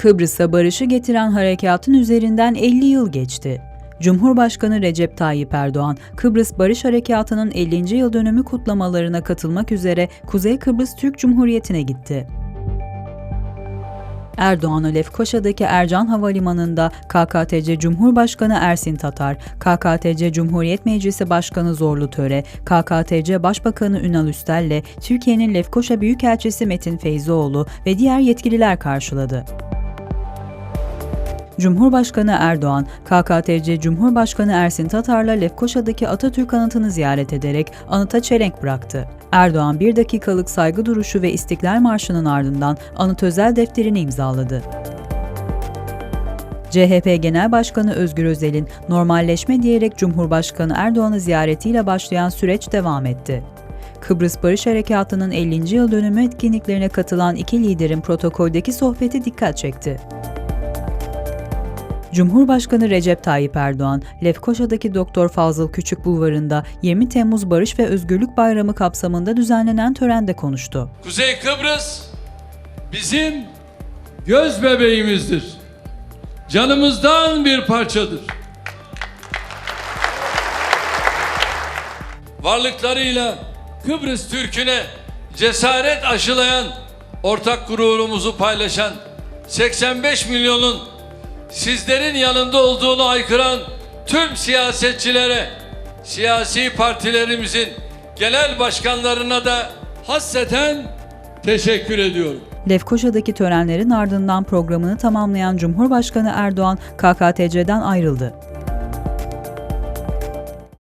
Kıbrıs'a barışı getiren harekatın üzerinden 50 yıl geçti. Cumhurbaşkanı Recep Tayyip Erdoğan, Kıbrıs Barış Harekatı'nın 50. yıl dönümü kutlamalarına katılmak üzere Kuzey Kıbrıs Türk Cumhuriyeti'ne gitti. Erdoğan'ı Lefkoşa'daki Ercan Havalimanı'nda KKTC Cumhurbaşkanı Ersin Tatar, KKTC Cumhuriyet Meclisi Başkanı Zorlu Töre, KKTC Başbakanı Ünal Üstel'le Türkiye'nin Lefkoşa Büyükelçisi Metin Feyzioğlu ve diğer yetkililer karşıladı. Cumhurbaşkanı Erdoğan, KKTC Cumhurbaşkanı Ersin Tatar'la Lefkoşa'daki Atatürk anıtını ziyaret ederek anıta çelenk bıraktı. Erdoğan bir dakikalık saygı duruşu ve İstiklal Marşı'nın ardından anıt özel defterini imzaladı. CHP Genel Başkanı Özgür Özel'in normalleşme diyerek Cumhurbaşkanı Erdoğan'ı ziyaretiyle başlayan süreç devam etti. Kıbrıs Barış Harekatı'nın 50. yıl dönümü etkinliklerine katılan iki liderin protokoldeki sohbeti dikkat çekti. Cumhurbaşkanı Recep Tayyip Erdoğan, Lefkoşa'daki Doktor Fazıl Küçük Bulvarı'nda 20 Temmuz Barış ve Özgürlük Bayramı kapsamında düzenlenen törende konuştu. Kuzey Kıbrıs bizim göz bebeğimizdir. Canımızdan bir parçadır. Varlıklarıyla Kıbrıs Türk'üne cesaret aşılayan, ortak gururumuzu paylaşan 85 milyonun sizlerin yanında olduğunu aykıran tüm siyasetçilere, siyasi partilerimizin genel başkanlarına da hasreten teşekkür ediyorum. Lefkoşa'daki törenlerin ardından programını tamamlayan Cumhurbaşkanı Erdoğan KKTC'den ayrıldı.